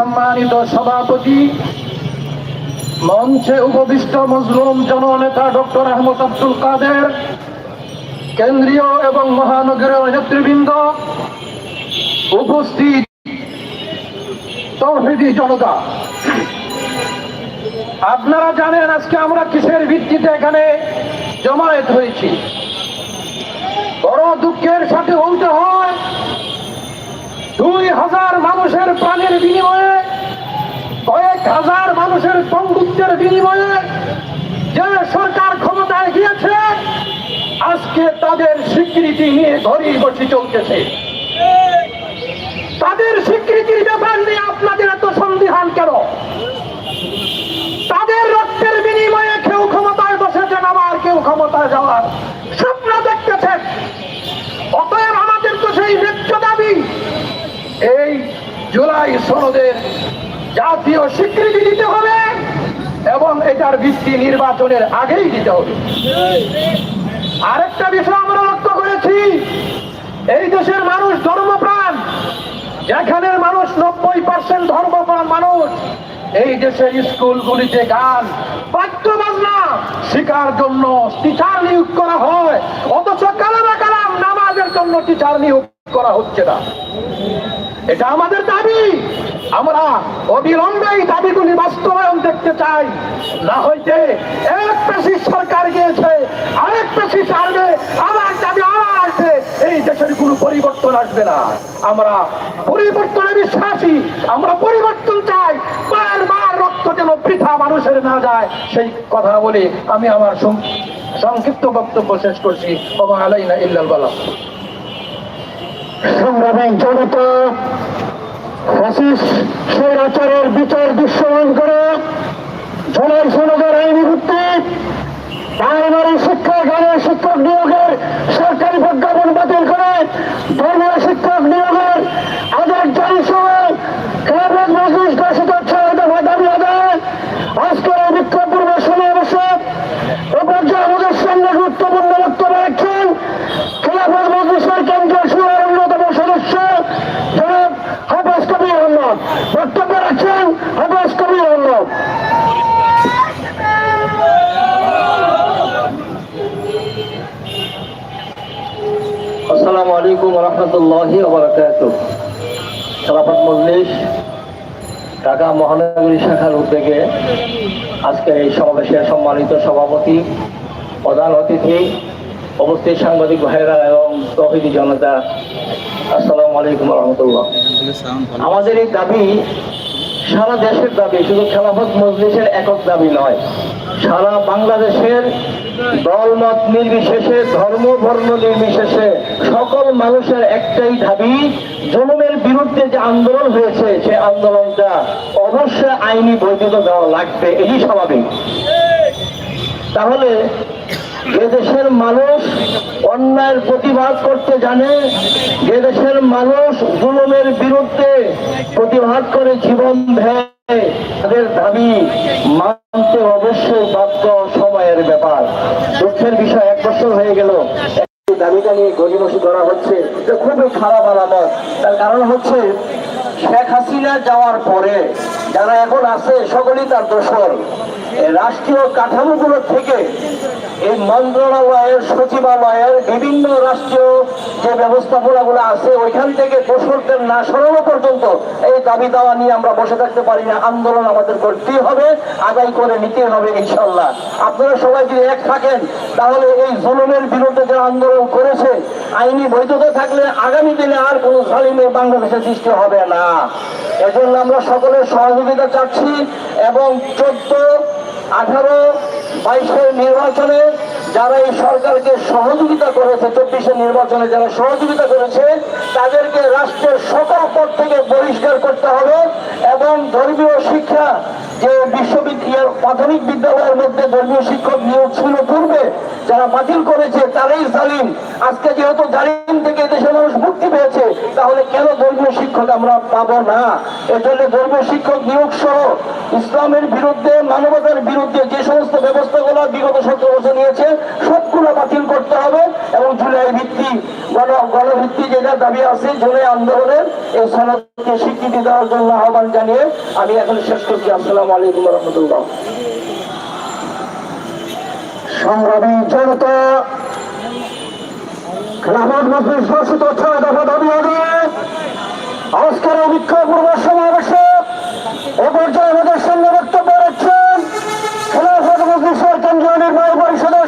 সম্মানিত সভাপতি, মঞ্চে উপবিষ্ট মজলুম জননেতা ডক্টর আহমদ আব্দুল কাদের, কেন্দ্রীয় এবং মহানগরীয় নেতৃবৃন্দ, উপস্থিত তৌহিদি জনতা। আপনারা জানেন আজকে আমরা কিসের ভিত্তিতে এখানে জমায়েত হয়েছি। বড় দুঃখের সাথে বলতে হয় দুই হাজার মানুষের প্রাণের বিনিময়ে, কয়েক হাজার মানুষের বন্ধুত্বের বিনিময়ে যে সরকার ক্ষমতায় গিয়েছে, আজকে তাদের স্বীকৃতি নিয়ে ঘড়ি বসে চলতেছে। তাদের স্বীকৃতির ব্যাপার নিয়ে আপনাদের এত সন্দেহান কেন তাদের রক্তের বিনিময়ে কেউ ক্ষমতায় বসেছেন আবার কেউ ক্ষমতায় যাওয়ার স্বপ্ন দেখতেছেন অতএব আমাদের তো সেই ন্যায্য দাবি এই জুলাই সনদের জাতীয় স্বীকৃতি দিতে হবে এবং এটার ভিত্তি নির্বাচনের আগেই দিতে হবে। আরেকটা বিষয় আমরা লক্ষ্য করেছি, এই দেশের মানুষ ধর্মপ্রাণ, যেখানের মানুষ নব্বই পার্সেন্ট ধর্মপ্রাণ মানুষ, এই দেশের স্কুলগুলিতে গান বাজনা শেখার জন্য টিচার নিয়োগ করা হয়, অথচ কালামা কালাম নামাজের জন্য টিচার নিয়োগ করা হচ্ছে না। এটা আমাদের দাবি। আমরা অবিলম্বে এই দাবিগুলি বাস্তবায়ন দেখতে চাই। না হইতে এক পেশি সরকার গিয়েছে, আরেক পেশি ছাড়বে আমার দাবি আবার আসবে। এই দেশের কোনো পরিবর্তন আসবে না। আমরা পরিবর্তনে বিশ্বাসী, আমরা পরিবর্তন চাই। মার রক্ত যেন বৃথা মানুষের না যায়, সেই কথা বলে আমি আমার সংক্ষিপ্ত বক্তব্য শেষ করছি। ওমা আলাইনা ইল্লাল বালা। সংগ্রামী জনতা ফ্যাসিস স্বৈরাচারের বিচার দৃশ্যমান করে জনের সনদের আইনি ভিত্তিক প্রাইমারি শিক্ষা গ্রামের শিক্ষক নিয়োগের সরকারি প্রজ্ঞাপন বাতিল করে ধর্মীয় শিক্ষক নিয়োগের আদার জারি সময় ক্লাবের মজলিস ঘোষিত ছয় দফা দাবি আদায় আজকের এই বিক্ষোভ পূর্ব সমাবেশে এ পর্যায়ে আমাদের সামনে গুরুত্বপূর্ণ বক্তব্য রাখছেন খেলাফত মজলিসের কেন্দ্রীয় সুরের অন্যতম সদস্য জনাব হাফেজ কবির আহমদ বক্তব্য রাখছেন হাফেজ কবির আহমদ আসসালামু আলাইকুম রহমতুল্লাহি খেলাফত মজলিস, ঢাকা মহানগরী শাখার উদ্যোগে আজকের এই সমাবেশের সম্মানিত সভাপতি, প্রধান অতিথি, উপস্থিত সাংবাদিক ভাইরা এবং তহিদি জনতা, আসসালামু আলাইকুম রহমতুল্লাহ। আমাদের এই দাবি, সারা দেশের দাবি, শুধু খেলাফত মজলিসের একক দাবি নয়, সারা বাংলাদেশের দলমত নির্বিশেষে ধর্ম বর্ণ নির্বিশেষে, সকল মানুষের একটাই দাবি জনমের বিরুদ্ধে যে আন্দোলন হয়েছে, সে আন্দোলনটা অবশ্যই আইনি বৈধতা দেওয়া লাগবে, এটি স্বাভাবিক। তাহলে দেশের মানুষ অন্যায়ের প্রতিবাদ করতে জানে, যে দেশের মানুষ জুলুমের বিরুদ্ধে প্রতিবাদ করে জীবন দেয় তাদের দাবি মানতে অবশ্যই বাধ্য সময়ের ব্যাপার। দুঃখের বিষয়, এক বছর হয়ে গেল। দাবিটা নিয়ে গরিমসি করা হচ্ছে। খুবই খারাপ আলামত। তার কারণ হচ্ছে শেখ হাসিনা যাওয়ার পরে যারা এখন আছে, সকলেই তার দোষর। রাষ্ট্রীয় কাঠামোগুলো থেকে এই মন্ত্রণালয়ের, সচিবালয়ের বিভিন্ন রাষ্ট্রীয় যে ব্যবস্থাপনাগুলো আছে, ওইখান থেকে দোষরদের না সরানো পর্যন্ত এই দাবি দাওয়া নিয়ে আমরা বসে থাকতে পারি না। আন্দোলন আমাদের করতেই হবে আদায় করে নিতে হবে ইনশাল্লাহ আপনারা সবাই যদি এক থাকেন, তাহলে এই জুলুমের বিরুদ্ধে যারা আন্দোলন করেছে, আইনি বৈধতা থাকলে আগামী দিনে আর কোনো জালিমের বাংলাদেশে সৃষ্টি হবে না। এজন্য আমরা সকলের সহযোগিতা চাচ্ছি এবং চোদ্দ আঠারো বাইশের নির্বাচনে যারা এই সরকারকে সহযোগিতা করেছে চব্বিশের নির্বাচনে যারা সহযোগিতা করেছে, তাদেরকে রাষ্ট্রের সকল পদ থেকে বহিষ্কার করতে হবে এবং ধর্মীয় শিক্ষা যে বিশ্ববিদ্যালয় প্রাথমিক বিদ্যালয়ের মধ্যে ধর্মীয় শিক্ষক নিয়োগ ছিল পূর্বে, যারা বাতিল করেছে, তারাই জালিম। আজকে যেহেতু জালিম থেকে দেশের মানুষ মুক্তি পেয়েছে, তাহলে কেন ধর্মীয় শিক্ষক আমরা পাবো না? এজন্য ধর্মীয় শিক্ষক নিয়োগ সহ ইসলামের বিরুদ্ধে, মানবতার বিরুদ্ধে যে সমস্ত ব্যবস্থাগুলো বিগত সতেরো বছর নিয়েছে সবগুলো বাতিল করতে হবে এবং জুলাই ভিত্তি, গণ গণভিত্তি যেটা দাবি আছে, জুলাই আন্দোলনের এই সনদকে স্বীকৃতি দেওয়ার জন্য আহ্বান জানিয়ে আমি এখন শেষ করছি। আসসালামু আলাইকুম রহমতুল্লাহ। সংগ্রামী জনতা সমাবেশে এ পর্যায়ে আমাদের সামনে বক্তব্য রাখছেন খেলাফত মজলিসের কেন্দ্রীয় নির্বাহী পরিষদের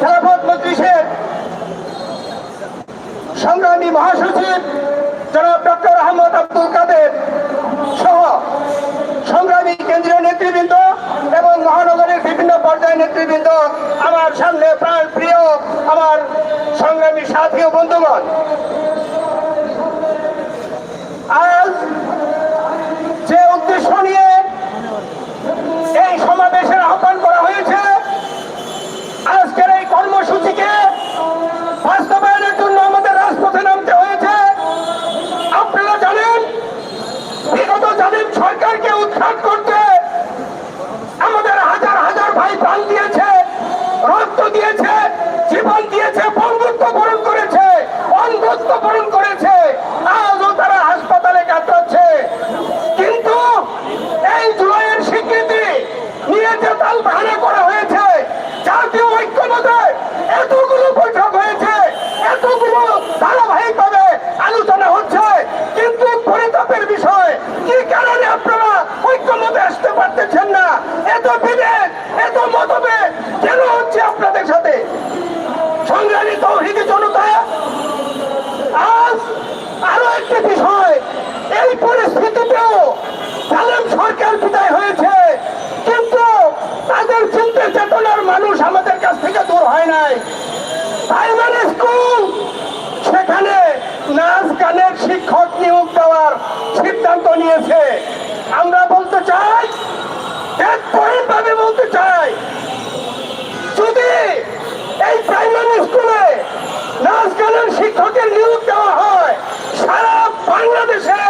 খেলাফত মজলিসের সংগ্রামী মহাসচিব জনাব ডক্টর আহমদ আব্দুল কাদের সহ সংগ্রামী কেন্দ্রীয় নেতৃবৃন্দ এবং মহানগরের বিভিন্ন পর্যায়ের নেতৃবৃন্দ, আমার সামনে প্রাণ প্রিয় আমার সংগ্রামী সাথী ও বন্ধুগণ। আজ যে উদ্দেশ্য নিয়ে এই সমাবেশের আহ্বান করা হয়েছে আজকের এই কর্মসূচিকে বাস্তবায়নের জন্য আমাদের রাজপথে নামতে হয়েছে আপনারা জানেন বিগত জালিম সরকারকে উৎখাত করতে আমাদের হাজার হাজার ভাই প্রাণ দিয়েছে রক্ত দিয়েছে জীবন দিয়েছে বন্ধুত্ব বরণ করেছে অন্ধত্ব বরণ করেছে আজও তারা হাসপাতালে কাটাচ্ছে কিন্তু এই জুলাইয়ের স্বীকৃতি নিয়ে যে তাল বাহানা করা হয়েছে জাতীয় ঐক্যমতে এতগুলো বৈঠক হয়েছে এতগুলো ধারাবাহিকভাবে আলোচনা হচ্ছে কিন্তু পরিতাপের বিষয় কি কারণে আপনারা ঐক্যমতে আসতে পারতেছেন না এত বিভেদ এত মতভেদ কেন হচ্ছে আপনাদের সাথে সংগ্রামী তৌহিদি জনতা আজ আরও একটি বিষয় এই পরিস্থিতিতেও জালেম সরকার বিদায় হয়েছে কিন্তু তাদের চিন্তা চেতনার মানুষ আমাদের কাছ থেকে দূর হয় নাই। প্রাইমারি স্কুল, সেখানে নাচ গানের শিক্ষক নিয়োগ দেওয়ার সিদ্ধান্ত নিয়েছে। আমরা বলতে চাই ভাবে বলতে চাই, যদি এই প্রাইমারি স্কুলে নাচ গানের শিক্ষকের নিয়োগ দেওয়া হয়, সারা বাংলাদেশে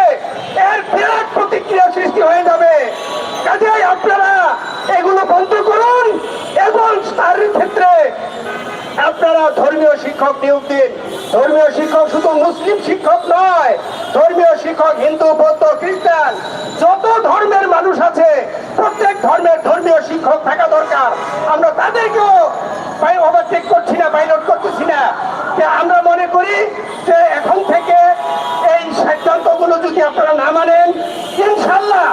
এর বিরাট প্রতিক্রিয়া সৃষ্টি হয়ে যাবে। কাজেই আপনারা এগুলো বন্ধ করুন। এবং তার ক্ষেত্রে আপনারা ধর্মীয় শিক্ষক নিয়োগ দিন। ধর্মীয় শিক্ষক শুধু মুসলিম শিক্ষক নয়, ধর্মীয় শিক্ষক, হিন্দু, বৌদ্ধ, খ্রিস্টান, যত ধর্মের মানুষ আছে, প্রত্যেক ধর্মের ধর্মীয় শিক্ষক থাকা দরকার। আমরা তাদেরকেও ওভারটেক করছি না পাইলট করতেছি না। যে আমরা মনে করি যে এখন থেকে এই সিদ্ধান্তগুলো যদি আপনারা না মানেন, ইনশাল্লাহ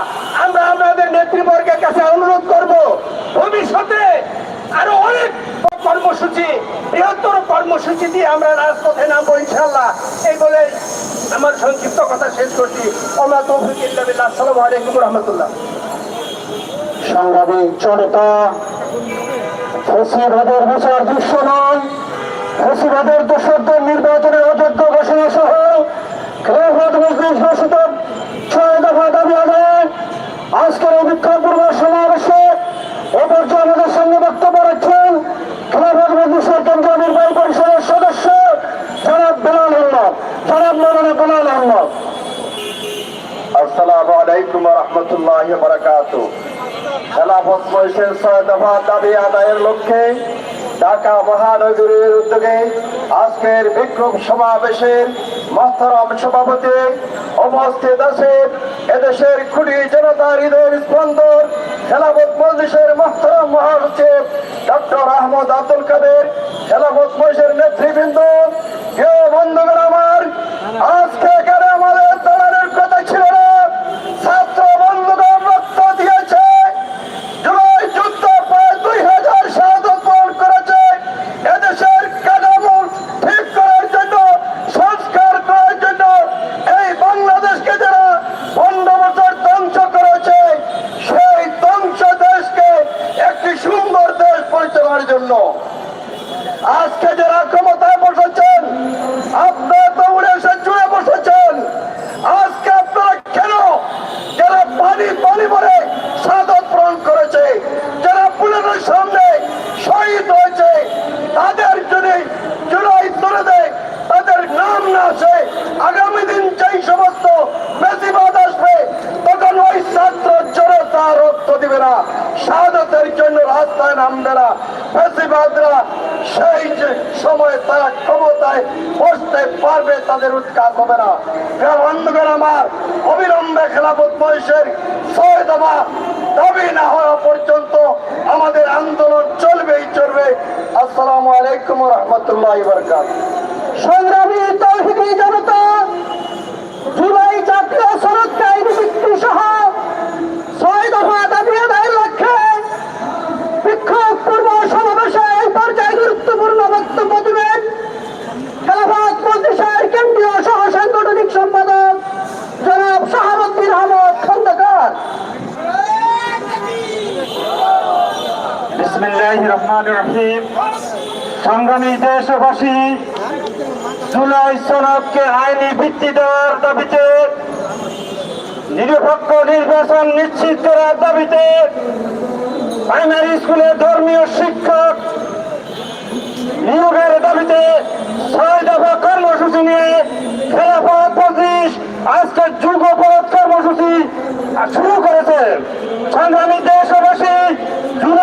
আমরা আমাদের নেতৃবর্গের কাছে অনুরোধ করব, ভবিষ্যতে আরও অনেক কর্মসূচি, বৃহত্তর কর্মসূচি দিয়ে আমরা রাজপথে নামবো ইনশাল্লাহ এই বলে আমার সংক্ষিপ্ত কথা শেষ করছি। ওমা তৌফিক ইল্লা বিল্লাহ। আসসালামু আলাইকুম রহমতুল্লাহ। সংগ্রামী জনতা, ফসিবাদের বিচার দৃশ্য নয়। ফসিবাদের দোষরদের নির্বাচনের অযোগ্য ঘোষণা সহ ঘোষিত। ছয় দফা দাবি আজকের বিক্ষোভ এ পর্যায়ে আমাদের সামনে বক্তব্য রাখছেন খেলাফত মজলিসের কেন্দ্রীয় নির্বাহী পরিষদের সদস্য, জনাব বেলাল আহমদ। জনাব মৌলানা বেলাল আহমদ। আসসালামু আলাইকুম রহমতুল্লাহ বারাকাতু খেলাফত মহিষের ছয় দফা দাবি আদায়ের লক্ষ্যে ঢাকা মহানগরীর উদ্যোগে আজকের বিক্ষোভ সমাবেশের মহতরম সভাপতি অবস্থিত আছেন এদেশের খুঁটি জনতার হৃদয়ের স্পন্দন খেলাফত মজলিসের মহতরম মহাসচিব ডক্টর আহমদ আব্দুল কাদের, খেলাফত মহিষের নেতৃবৃন্দ। কেউ বন্ধুগণ আমার, আজকে জন্য। আজকে যারা সেই যে সময় তারা ক্ষমতায় বসতে পারবে, তাদের উৎকাত হবে না। বন্ধুগণ আমার, অবিলম্বে খেলাফত বয়সের ছয় দফা দাবি না হওয়া পর্যন্ত আমাদের আন্দোলন চলবেই, চলবে। আসসালামু আলাইকুম রহমতুল্লাহ বরকাত সংগ্রামী তৌহিদি জনতা জুলাই জাতীয় সড়ক আইন চুক্তি সহ ছয় দফা দাবি আদায়ের লক্ষ্যে বিক্ষোভ পূর্ব সমাবেশে এই পর্যায়ে গুরুত্বপূর্ণ বক্তব্য দিবেন খেলাফত মন্ত্রিসের কেন্দ্রীয় সহ সাংগঠনিক সম্পাদক জনাব শাহাবুদ্দিন আহমদ খন্দকার বিসমিল্লাহ রহমান রহিম সংগ্রামী দেশবাসী, জুলাই সনদকে আইনি ভিত্তি দেওয়ার দাবিতে, নিরপেক্ষ নির্বাচন নিশ্চিত করার দাবিতে প্রাইমারি স্কুলে ধর্মীয় শিক্ষক নিয়োগের দাবিতে ছয় দফা কর্মসূচি নিয়ে খেলাফত পঁচিশ, আজকে যুগপথ কর্মসূচি শুরু করেছে। সংগ্রামী দেশবাসী, জুলাই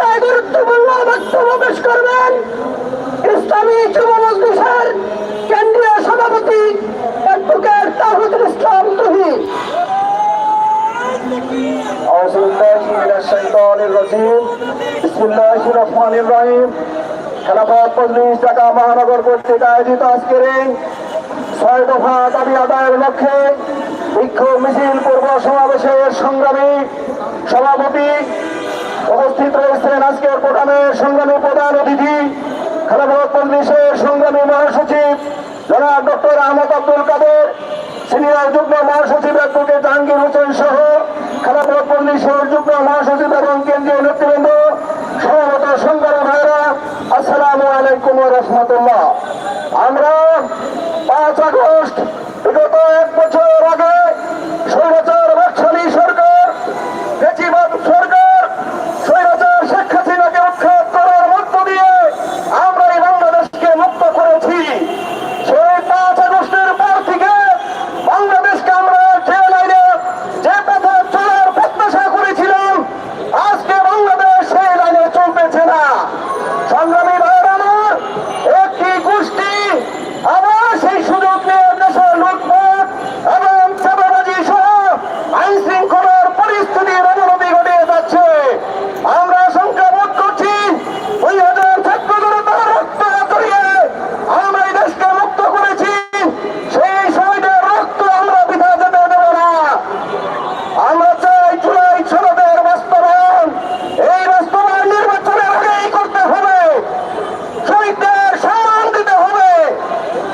পর্যায়ে গুরুত্বপূর্ণ বক্তব্য পেশ করবেন ইসলামী যুব মজলিসের কেন্দ্রীয় সভাপতি অ্যাডভোকেট তাহুদুল ইসলাম তুহিন أعوذ بالله من الشيطان الرجيم بسم الله الرحمن الرحيم খেলাফত মজলিস ঢাকা মহানগর কর্তৃক আয়োজিত আজকের এই ছয় দফা দাবি আদায়ের লক্ষ্যে বিক্ষোভ মিছিল পূর্ব সমাবেশের সংগ্রামী সভাপতি উপস্থিত রয়েছেন আজকের প্রোগ্রামের সংগ্রামী প্রধান অতিথি খেলাফত মজলিসের সংগ্রামী মহাসচিব, জনাব ডক্টর আহমদ আব্দুল কাদের, সিনিয়র যুগ্ম মহাসচিব অ্যাডভোকেট জাহাঙ্গীর হোসেন সহ খেলাফত মজলিসের যুগ্ম মহাসচিব এবং কেন্দ্রীয় নেতৃবৃন্দ সমবেত সংগ্রামী ভাইরা আসসালামু আলাইকুম রহমতুল্লাহ। আমরা পাঁচ আগস্ট, বিগত এক বছর আগে বাকশালী সরকার বেচিবাদ সরকার স্বৈরাচার শেখ হাসিনাকে উৎখাত করার মধ্য দিয়ে আমরা এই বাংলাদেশকে মুক্ত করেছি সেই পাঁচ আগস্টের পর থেকে বাংলাদেশকে আমরা যে লাইনে যে পথে চলার প্রত্যাশা করেছিলাম আজকে বাংলাদেশ সেই লাইনে চলতেছে না সংগ্রামী ভাইয়ের আমার একটি গোষ্ঠী আবার সেই সুযোগ নিয়ে দেশের লুটপাট এবং চাঁদাবাজি সহ আইন শৃঙ্খলার পরিস্থিতির অবনতি ঘটিয়ে যাচ্ছে আমরা সংখ্যা বোধ করছি দুই হাজার ছাত্র জনতার রক্ত করিয়ে আমরা এই দেশকে মুক্ত করেছি সেই শহীদের রক্ত আমরা বিধা যেতে দেব না আমরা চাই জুলাই সনদের বাস্তবায়ন এই বাস্তবায়ন নির্বাচনের আগেই করতে হবে শহীদদের সম্মান দিতে হবে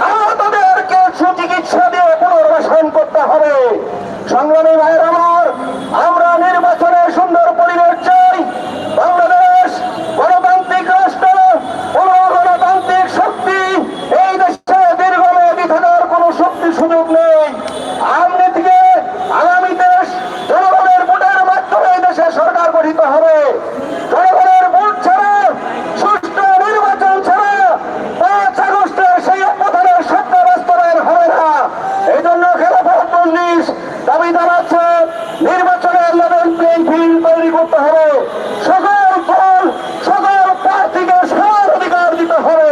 আহতদেরকে সুচিকিৎসা দিয়ে পুনর্বাসন করতে হবে সংগ্রামী ভাইয়ের আমার আমরা নির্বাচনের সুন্দর পরিবেশ চাই বাংলাদেশ গণতান্ত্রিক রাষ্ট্র কোন গণতান্ত্রিক শক্তি এই দেশে দীর্ঘমেয়াদী থাকার কোনো শক্তি সুযোগ নেই আমনি থেকে আগামী দেশ জনগণের ভোটের মাধ্যমে এই দেশে সরকার গঠিত হবে জনগণের ভোট ছাড়া সুষ্ঠু নির্বাচন ছাড়া পাঁচ আগস্টের সেই অভ্যুত্থানের সত্য বাস্তবায়ন হবে না এই জন্য খেলাফত মজলিস দাবি জানাচ্ছে নির্বাচনের লেভেল প্লেইং ফিল্ড তৈরি করতে হবে সকল দল সকল প্রার্থীকে সমান অধিকার দিতে হবে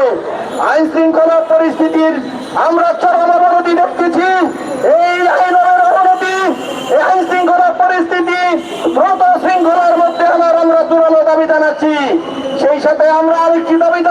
আইন শৃঙ্খলা পরিস্থিতির আমরা চরম অবনতি দেখতেছি এই আইনের অবনতি এই আইন শৃঙ্খলা পরিস্থিতি দ্রুত শৃঙ্খলার মধ্যে আনার আমরা জোরালো দাবি জানাচ্ছি সেই সাথে আমরা আরেকটি দাবি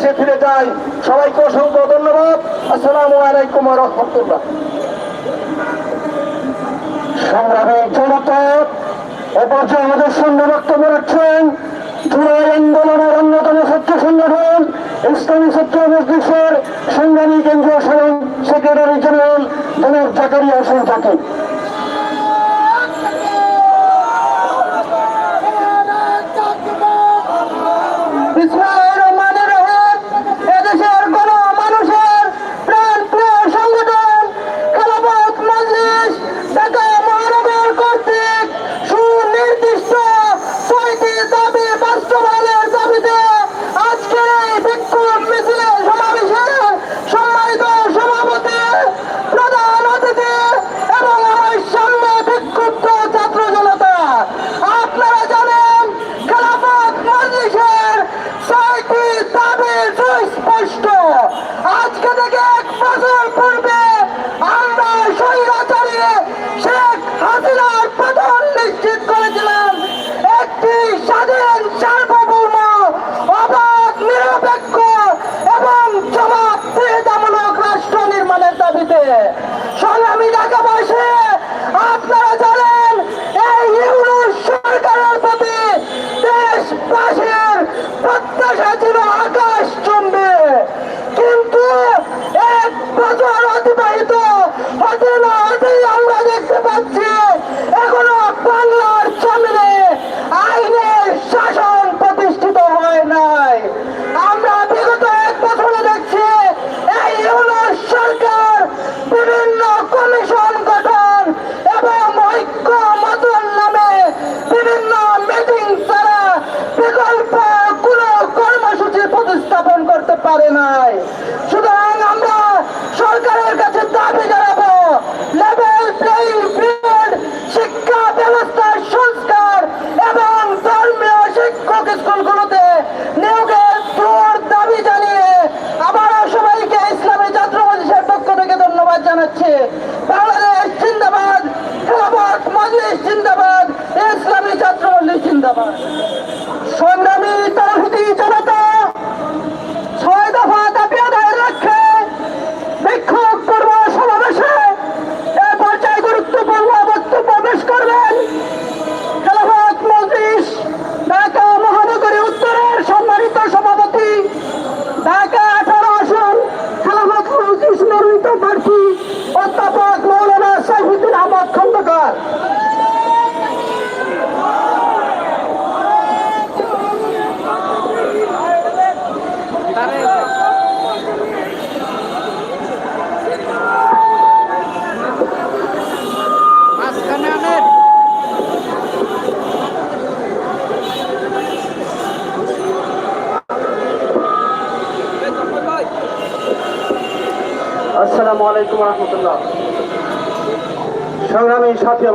দেশে ফিরে যাই। সবাইকে অসংখ্য ধন্যবাদ। আসসালাম আলাইকুম রহমতুল্লাহ। সংগ্রামী জনতা আমাদের সঙ্গে বক্তব্য রাখছেন আন্দোলনের অন্যতম সংগঠন, ইসলামী সত্য মজলিসের সংগ্রামী কেন্দ্রীয় সেক্রেটারি জেনারেল জনাব জাকারিয়া হোসেন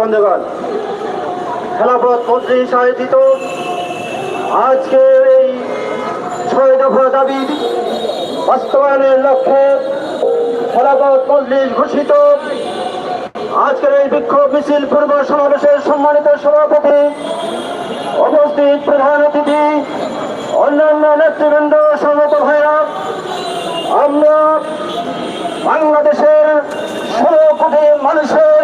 বন্ধুগণ, খেলাফত মন্ত্রী সাহেজিত আজকে এই ছয় দফা দাবি বাস্তবায়নের লক্ষ্যে খেলাফত মন্ত্রী ঘোষিত। আজকের এই বিক্ষোভ মিছিল পূর্ব সমাবেশের সম্মানিত সভাপতি উপস্থিত প্রধান অতিথি, অন্যান্য নেতৃবৃন্দ সমত ভাইরা, আমরা বাংলাদেশের ষোলো কোটি মানুষের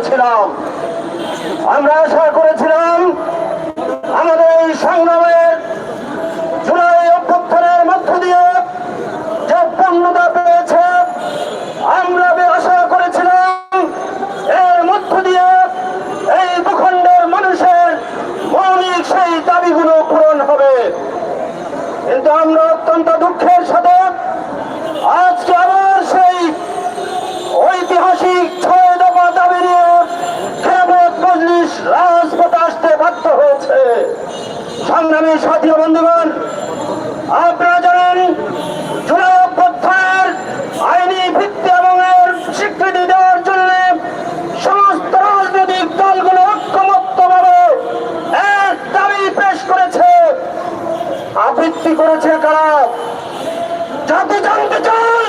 করেছিলাম। আমরা আশা করেছিলাম আমাদের এই সংগ্রামে সংগ্রামের সাথী বন্ধুগণ, আপনারা জানেন জুলাই অভ্যর্থার আইনি ভিত্তি এবং এর স্বীকৃতি দেওয়ার জন্য সমস্ত রাজনৈতিক দলগুলো ঐক্যমত্যভাবে এক দাবি পেশ করেছে। আবৃত্তি করেছে কারা? জাতি জানতে চায়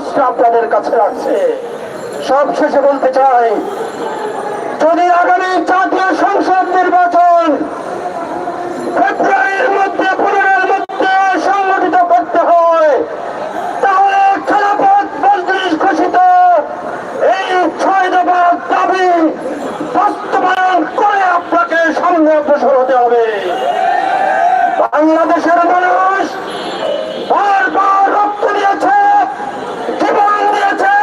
প্রশ্ন আপনাদের কাছে রাখছে। সবশেষে বলতে চাই যদি আগামী জাতীয় সংসদ নির্বাচন ফেব্রুয়ারির মধ্যে পনেরোর মধ্যে সংগঠিত করতে হয় তাহলে খেলাপথ মজলিস ঘোষিত এই ছয় দফা দাবি বাস্তবায়ন করে আপনাকে সামনে অগ্রসর হতে হবে বাংলাদেশের মানুষ বারবার রক্ত দিয়েছে জীবন দিয়েছে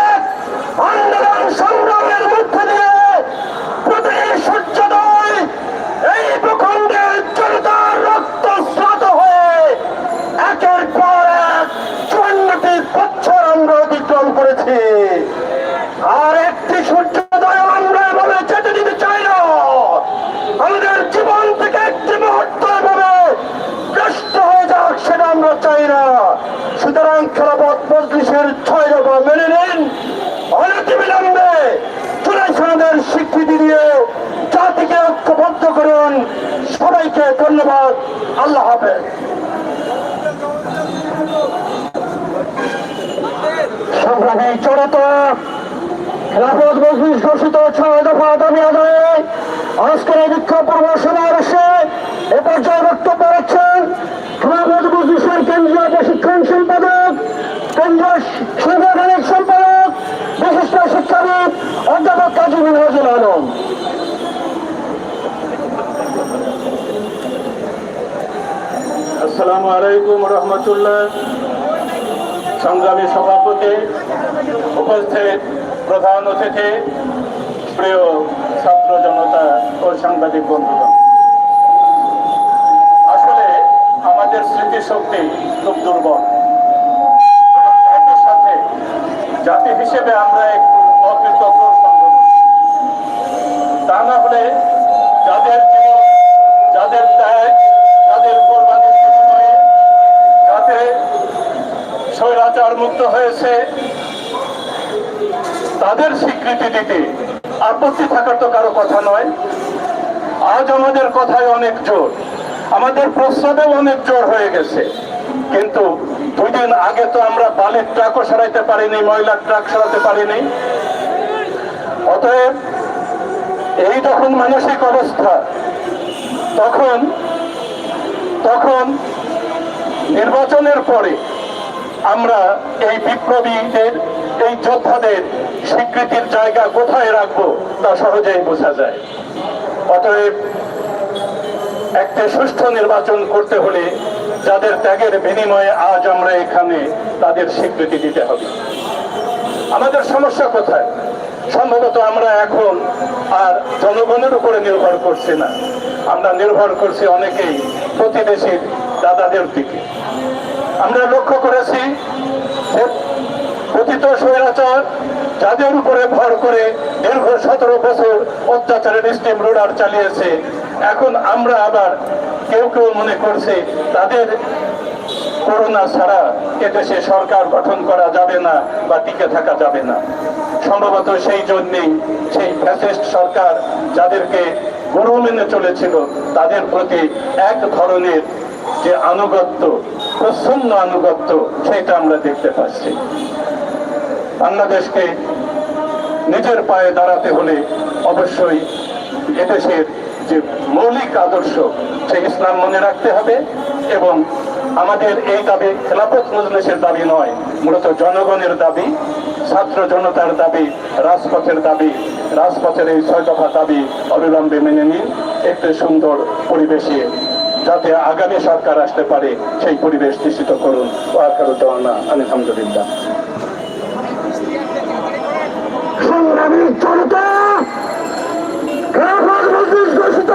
আন্দোলন সংগ্রামের মধ্যে দিয়ে প্রতিটি সূর্যোদয় এই ভূখণ্ডের জনতার রক্ত স্নাত হয়ে একের পর এক চুয়ান্নটি বছর আমরা অতিক্রম করেছি আর একটি সূর্যোদয় আমরা এভাবে যেতে দিতে চাই না আমাদের জীবন থেকে একটি মুহূর্ত এভাবে নষ্ট হয়ে যাক সেটা আমরা চাই না সুতরাং খেলাপথ মজলিসের ছয় দফা মেনে নিন অনতি বিলম্বে চুলাই সনদের স্বীকৃতি দিয়ে জাতিকে ঐক্যবদ্ধ করুন। সবাইকে ধন্যবাদ। আল্লাহ হাফেজ। সংগ্রামী ঘোষিত ছয় দফা দাবি আদায়ে আজকের এই বিক্ষোভ এ পর্যায়ে বক্তব্য রাখছেন কেন্দ্রীয় প্রশিক্ষণ সম্পাদক, কেন্দ্রীয় সাংগঠনিক সম্পাদক, বিশিষ্ট শিক্ষাবিদ, অধ্যাপক কাজী মিনহাজুল আলম। আসসালামু আলাইকুম রহমতুল্লাহ। সংগ্রামী সভাপতি, উপস্থিত প্রধান অতিথি, প্রিয় ছাত্র জনতা ও সাংবাদিক বন্ধুগণ। আসলে আমাদের স্মৃতিশক্তি খুব দুর্বল। সাথে জাতি হিসেবে আমরা একটু স্বৈরাচার হয়েছে। তাদের স্বীকৃতি দিতে আপত্তি থাকার তো কারও কথা নয়। আজ আমাদের কথায় অনেক জোর। আমাদের প্রস্তাবেও অনেক জোর হয়ে গেছে। কিন্তু দুই দিন আগে তো আমরা বালির ট্রাকও সরাইতে পারিনি, ময়লার ট্রাক সরাতে পারিনি। অতএব এই যখন মানসিক অবস্থা, তখন তখন নির্বাচনের পরে আমরা এই বিপ্লবীদের এই যোদ্ধাদের স্বীকৃতির জায়গা কোথায় রাখব তা সহজেই বোঝা যায়। অতএব একটি সুষ্ঠু নির্বাচন করতে হলে যাদের ত্যাগের বিনিময়ে আজ আমরা এখানে তাদের স্বীকৃতি দিতে হবে। আমাদের সমস্যা কোথায়? সম্ভবত আমরা এখন আর জনগণের উপরে নির্ভর করছি না। আমরা নির্ভর করছি অনেকেই প্রতিবেশীর দাদাদের দিকে। আমরা লক্ষ্য করেছি যে পতিত স্বৈরাচার যাদের উপরে ভর করে দীর্ঘ সতেরো বছর অত্যাচারের স্টিম রোডার চালিয়েছে। এখন আমরা আবার কেউ কেউ মনে করছে তাদের করোনা ছাড়া এদেশে সরকার গঠন করা যাবে না বা টিকে থাকা যাবে না। সম্ভবত সেই জন্যেই সেই ফ্যাসিস্ট সরকার যাদেরকে গুরু মেনে চলেছিল, তাদের প্রতি এক ধরনের যে আনুগত্য প্রচ্ছন্ন আনুগত্য সেটা আমরা দেখতে পাচ্ছি। বাংলাদেশকে নিজের পায়ে দাঁড়াতে হলে অবশ্যই এদেশের যে মৌলিক আদর্শ, সেই ইসলাম মনে রাখতে হবে এবং আমাদের এই দাবি খেলাফত মজলিসের দাবি নয়, মূলত জনগণের দাবি, ছাত্র জনতার দাবি, রাজপথের দাবি, রাজপথের এই ছয় দফা দাবি অবিলম্বে মেনে নিন, একটি সুন্দর পরিবেশে যাতে আগামী সরকার আসতে পারে সেই পরিবেশ নিশ্চিত করুন। ওয়াকারুদ্দানা আলহামদুলিল্লাহ। সংগ্রামী জনতা ঘোষিত।